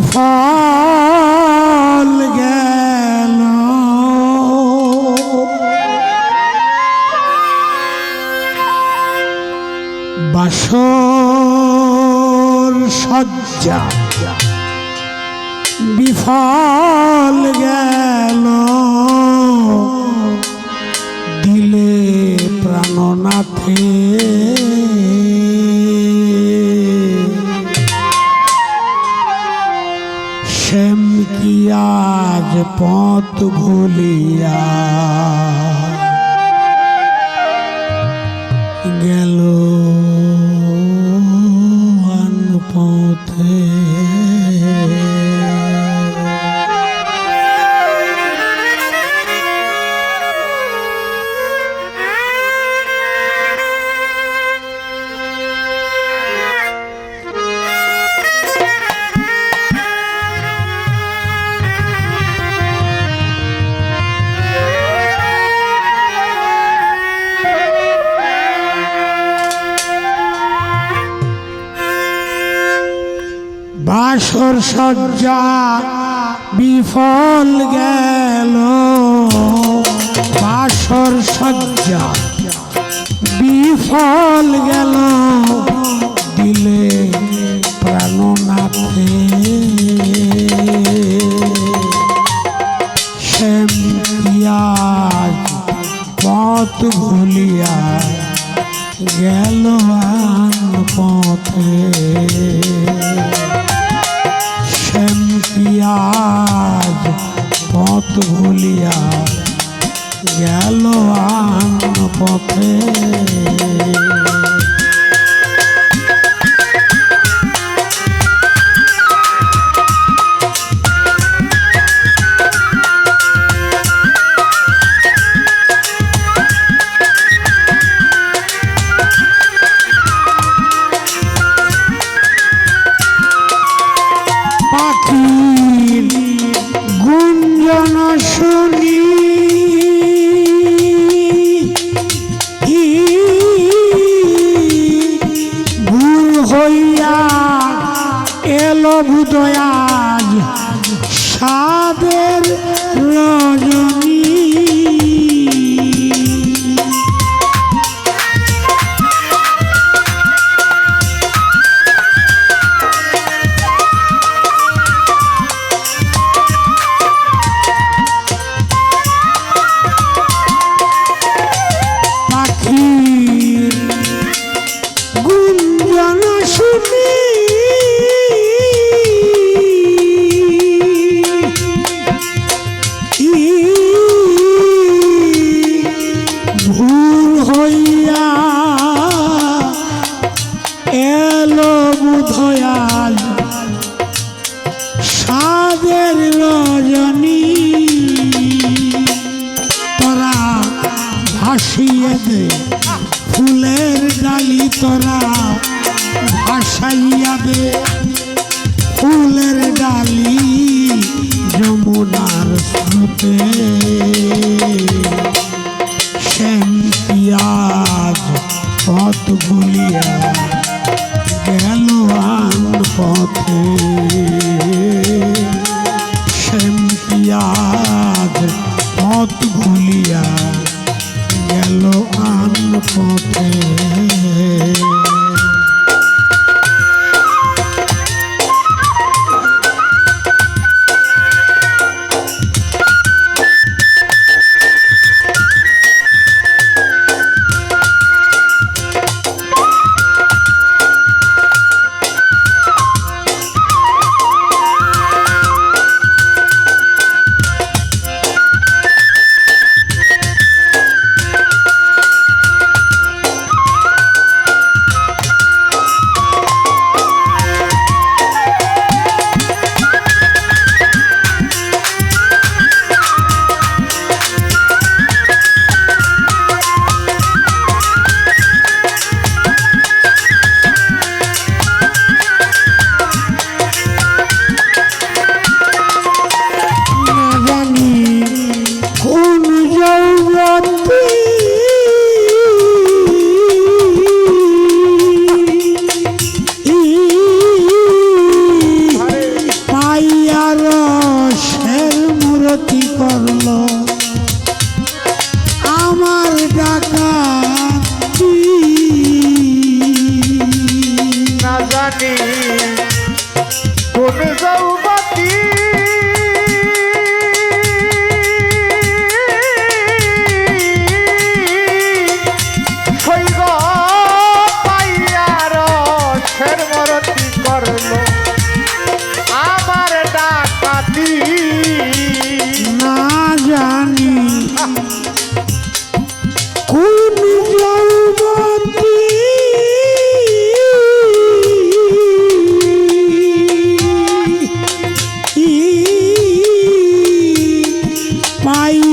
বিফল গেল। বাসর সজ্জা বিফল গেল। বাসর সজ্জা বিফল গেল। বাসর সজ্জা বিফল গেল। দিলে প্রাণনাথে। শ্যাম পিয়াজ পথ ভুলিয়া গেল পথে ভুলিয়া গেল আন পথে। এলো বুদয়াজ দে ফুলের ডালি তোরা ভাসাইয়া দে। ফুলের ডালি যমুনার স্রোতে। শ্যাম পিয়াজ পথ ভুলিয়া কোন যৌবতী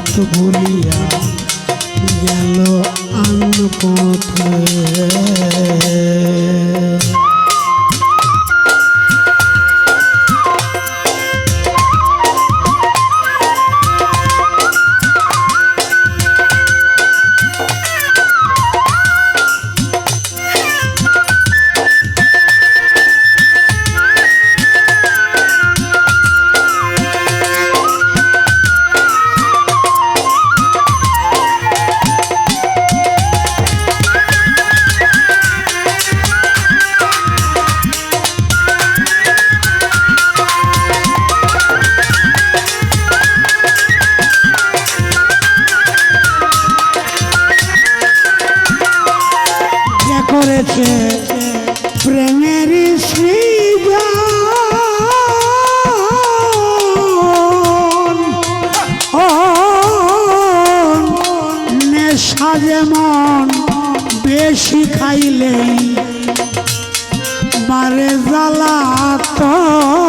পথ ভুলিয়া গেল আন পথে যেমন বেশি খাইলেই বারে জ্বালা তো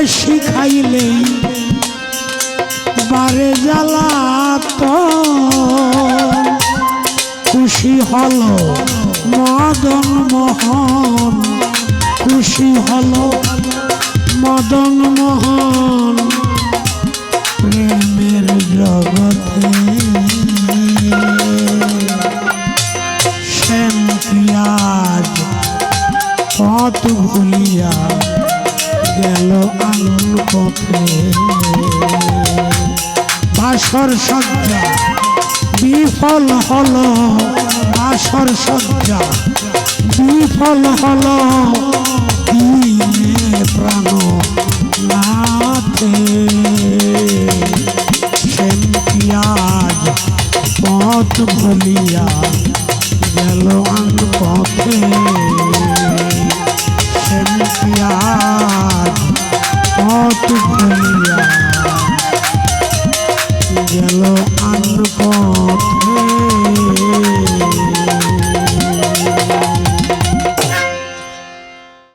বেশি খাইলেই বারে জ্বালা তো খুশি হল মদন মোহন। খুশি হল মদন মোহন। বাসর সজ্জা বিফল হলো বাসর সজ্জা বিফল হলো প্রাণ নাথে পথ ভুলিয়া গেল আন